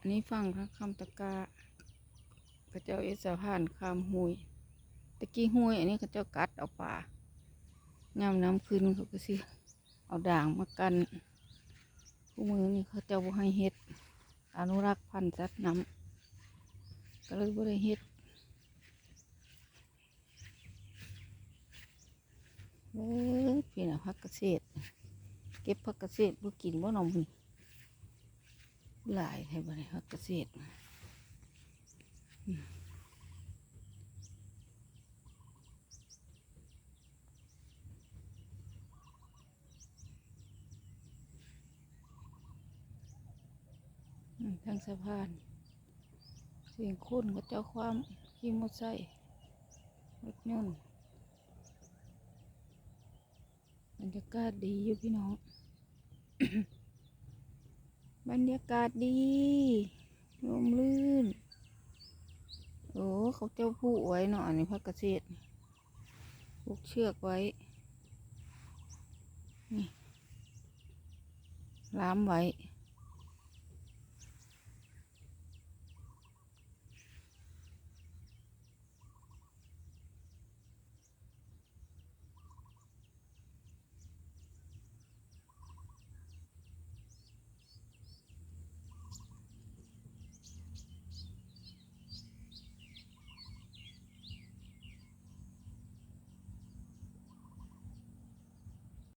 อันนี้ฟังพระคำตะกาพระเจ้าเอสะพานคามหุยตะกี้หุยอันนี้เขาเจ้ากัดเอาป่าย่ำน้ำขึ้นเขาก็สิเอาด่างมากันผู้มือนี่เขาเจ้าบ่ให้เฮ็ด อนุรักษ์พันธุ์สัตว์น้ำก็เลยบ่ได้เฮ็ดเอ้ยพี่น่ะพักเกษตร เก็บผักเกษตรบ่กินบ่นอมนี่ หลายแท้บ่ได้ผักเกษตรอืมอืมทางสะพานเสียงคุ้นกับเจ้าความขี่มอไซค์รถยนต์บรรยากาศดีอยู่พี่น้อง บรรยากาศดีลมลื่น โอ้เขาเจ้าผู้ไว้เนาะอันนี้พักเกษตรผูกเชือกไว้ นี่ล้ามไว้